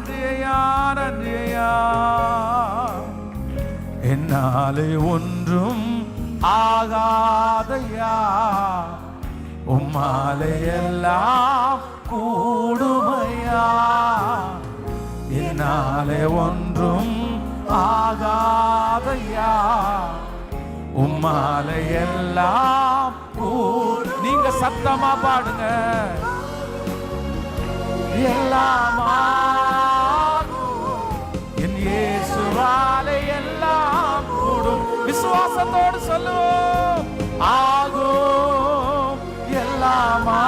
நன்றி ஐயா என்னாலே ஒன்றும் ஆகாதையா? உம்மாலே எல்லாம் கூடுமையா? என்னாலே ஒன்றும் ஆகாதையா? உம்மாலே எல்லாம் நீங்க சத்தமா பாடுங்க. எல்லாமா விசுவாசத்தோடு சொல்லுவோம். ஆகும் எல்லாமாகும்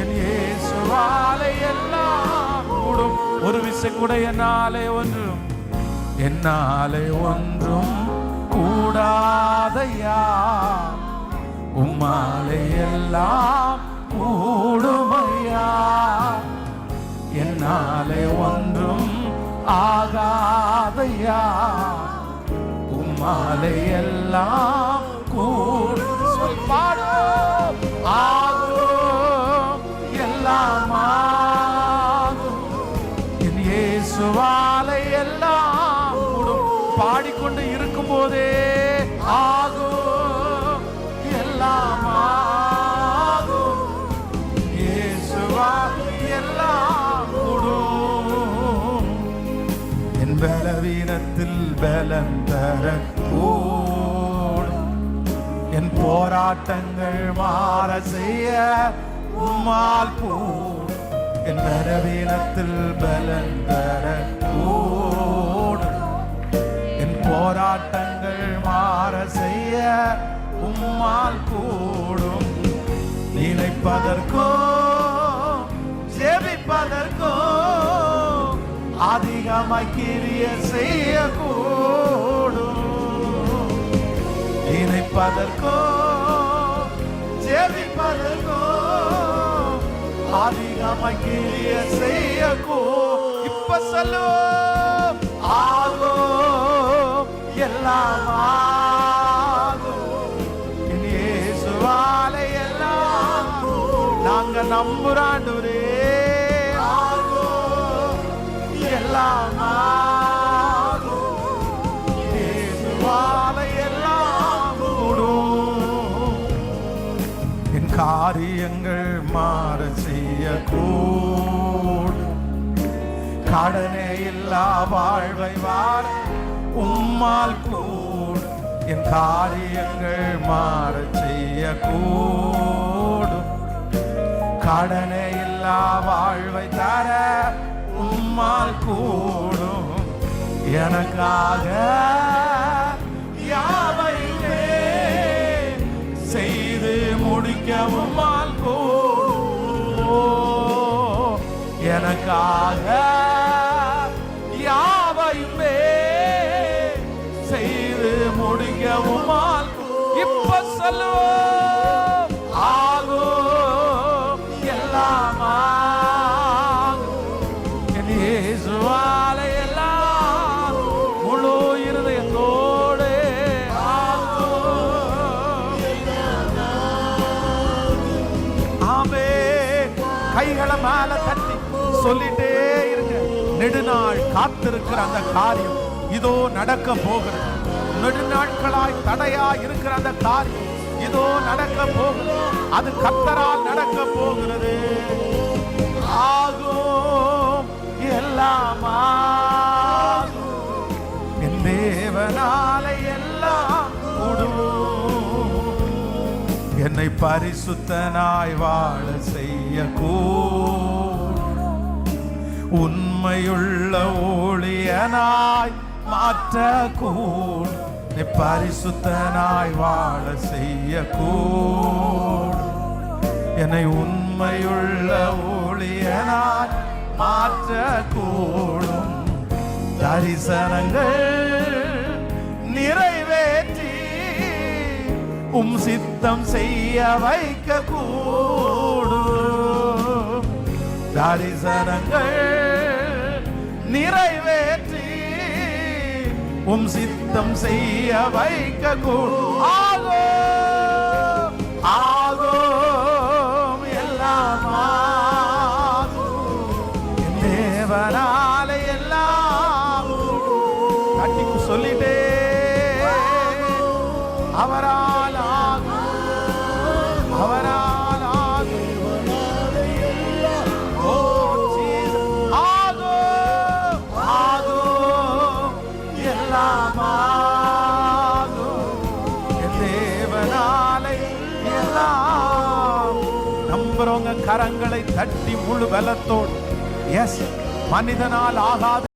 என் இயேசுவாலே எல்லாம் கூடும். ஒரு விசை கூட என்னாலே ஒன்றும் என்னாலே ஒன்றும் கூடாதையா? உம்மாலே எல்லாம் கூடுமையா? என்னாலே ஒன்றும் ஆகாதையா? மாலையெல்லாம் கூட என் பலவீனத்தில் பலம் தர கூடும். என் போராட்டங்கள் மாற செய்ய உம்மால் கூடும். என் பலவீனத்தில் பலம் தர கூடும். என் போராட்டங்கள் மாற செய்ய உம்மால் கூடும். நினைப்பதற்கோ அதிகமாய் கிரிய செய்ய கூடும் நினைப்பதற்கோ ஜெபிப்பதற்கோ அதிகமாய் கிரிய செய்ய இப்ப சொல்லுவோம் ஆகோ எல்லாம் ஆகும் என் இயேசுவாலே எல்லாம் நாங்க நம்புறாண்டுரே காரியங்கள் மாற செய்ய கடனே இல்லா வாழ்வை வாழ உம்மால் கூடும். என் காரியங்கள் மாற செய்ய கூடும் கடனே இல்லா வாழ்வை தர நம்மால் கூடும். எனக்காக யாவையுமே செய்து முடிக்கவும் எனக்காக யாவையுமே செய்து முடிக்கவும் இப்ப சொல்லுவோம். ஆகும் எல்லாம் கைகளை மேல தட்டி சொல்லிட்டே இருங்க. நெடுநாள் காத்திருக்கிற அந்த காரியம் இதோ நடக்க போகிறது. நெடுநாட்களாய் தடையா இருக்கிற அந்த காரியம் இதோ நடக்க போகிறது. அது கத்தரால் நடக்க போகிறது. என்னை பரிசுத்தனாய் வாழ செய்ய உண்மையுள்ள ஊழியனாய் மாற்ற கூடும் பரிசுத்தனாய் வாழ செய்ய என்னை உண்மையுள்ள ஊழியனாய் மாற்றக்கூடும் தரிசனங்கள் நிறைவே உம் சித்தம் செய்ய வைக்க கூடும் தரிசனங்கள் நிறைவேற்றி உம் சித்தம் செய்ய வைக்க கூடும் ஆகோ ஆகோ. எல்லாம் தட்டி சொல்லிட்டே. அவரால் நம்புறவங்க கரங்களை தட்டி முழு பலத்தோடு எஸ் மனிதனால் ஆகாத